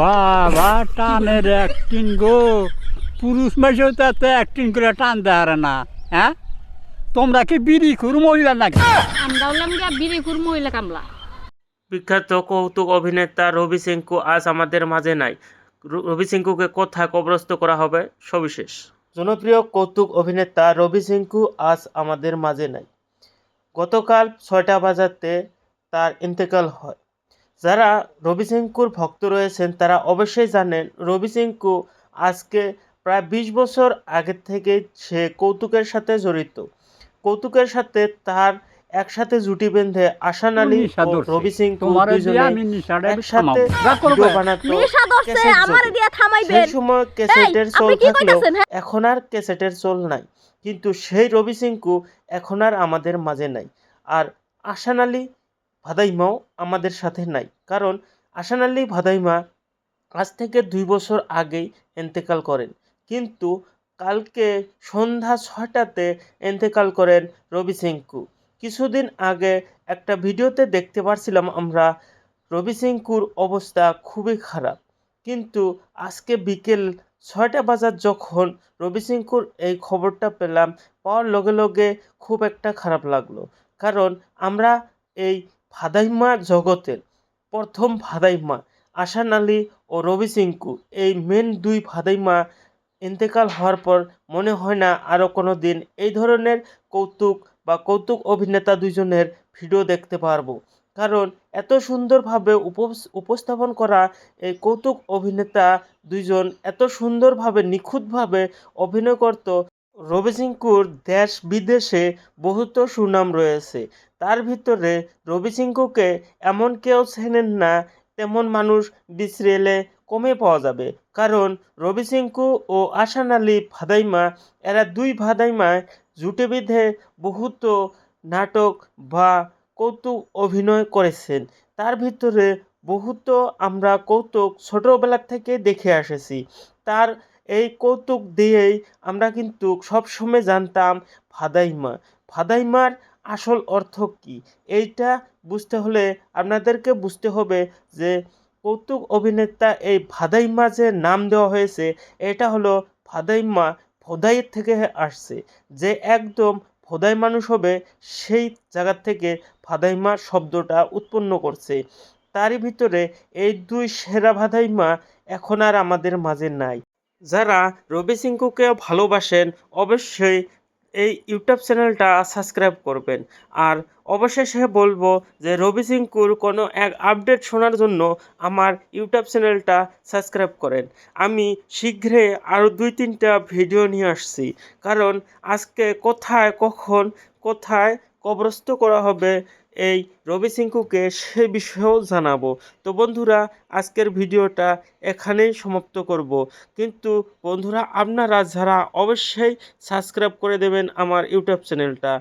বাবা টানের একটিন গো। পুরুষ তাতে একটিন করে টান দেয় না হ্যাঁ? তোমরা কি বিড়ি খুর মহিলা নাকি? আমরা হলাম গিয়া বিরিকুর মহিলা কামলা। বিখ্যাত কৌতুক অভিনেতা রবি সিংকু আজ আমাদের মাঝে নাই। রবি সিংকুকে কোথায় কবরস্থ করা হবে সবিশেষ। জনপ্রিয় কৌতুক অভিনেতা রবি সিংকু আজ আমাদের মাঝে নাই। গতকাল ছয়টা বাজাতে তার ইন্তেকাল হয়। যারা রবি সিংকুর ভক্ত রয়েছেন তারা অবশ্যই জানেন রবি সিংকু আজকে প্রায় বিশ বছর আগে থেকে সে কৌতুকের সাথে জড়িত। কৌতুকের সাথে তার একসাথে জুটি বেঁধে আশান আলী ও রবি নিশাটা একসাথে বানাতো সেই সময় ক্যাসেটের চল থাকলেও হ্যাঁ? এখন আর ক্যাসেটের চল নাই। কিন্তু সেই রবি সিংকু এখন আর আমাদের মাঝে নাই। আর আশান আলী ভাদাইমাও আমাদের সাথে নাই। কারণ আশান আলী ভাদাইমা আজ থেকে দুই বছর আগেই এন্তেকাল করেন। কিন্তু কালকে সন্ধ্যা ছয়টাতে এন্তেকাল করেন রবি সিংকু। কিছুদিন আগে একটা ভিডিওতে দেখতে পারছিলাম আমরা রবি সিংকুর অবস্থা খুবই খারাপ। কিন্তু আজকে বিকেল ছয়টা বাজার যখন রবি সিংকুর এই খবরটা পেলাম, পাওয়ার লগে লগে খুব একটা খারাপ লাগল। কারণ আমরা এই ভাদাইমা জগতের প্রথম ভাদাইমা আশান আলী ও রবি সিংকু। এই মেন দুই ভাদাইমা ইন্তেকাল হওয়ার পর মনে হয় না আরও কোনো দিন এই ধরনের কৌতুক বা কৌতুক অভিনেতা দুজনের ভিডিও দেখতে পারব। কারণ এত সুন্দরভাবে উপস- উপস্থাপন করা এই কৌতুক অভিনেতা দুইজন এত সুন্দরভাবে নিখুঁতভাবে অভিনয় করত রবি সিংকুর দেশ বিদেশে বহুত সুনাম রয়েছে। তার ভিতরে রবি সিংকুকে এমন কেউ চেনেন না, তেমন মানুষ বিসরেলে কমে পাওয়া যাবে। কারণ রবি সিংকু ও আসান আলী ভাদাইমা, এরা দুই ভাদাইমায় জুটে বিধে বহুত নাটক বা কৌতুক অভিনয় করেছেন। তার ভিতরে বহুত আমরা কৌতুক ছোটোবেলা থেকে দেখে এসেছি তার এই কৌতুক দিয়েই আমরা কিন্তু সবসময় জানতাম ফাদাইমা ফাদাইমার আসল অর্থ কী? এইটা বুঝতে হলে আপনাদেরকে বুঝতে হবে যে কৌতুক অভিনেতা এই ভাদাইমা যে নাম দেওয়া হয়েছে, এটা হলো ফাদাইমা ফোদাইয়ের থেকে আসছে। যে একদম ফোদাই মানুষ হবে, সেই জায়গা থেকে ফাদাইমা শব্দটা উৎপন্ন করছে। তারই ভিতরে এই দুই সেরা ভাদাইমা এখন আর আমাদের মাঝে নাই। যারা রবি সিংকুকে ভালোবাসেন, অবশ্যই এই ইউটিউব চ্যানেলটা সাবস্ক্রাইব করবেন। আর অবশেষে বলব যে রবি সিংকুর কোনো এক আপডেট শোনার জন্য আমার ইউটিউব চ্যানেলটা সাবস্ক্রাইব করেন। আমি শীঘ্রই আরও দুই তিনটা ভিডিও নিয়ে আসছি। কারণ আজকে কোথায়, কখন, কোথায় কবরস্থ করা হবে এই রবি সিংকুকে সে বিষয়েও জানাব। তো বন্ধুরা, আজকের ভিডিওটা এখানেই সমাপ্ত করব। কিন্তু বন্ধুরা, আপনারা যারা অবশ্যই সাবস্ক্রাইব করে দেবেন আমার ইউটিউব চ্যানেলটা।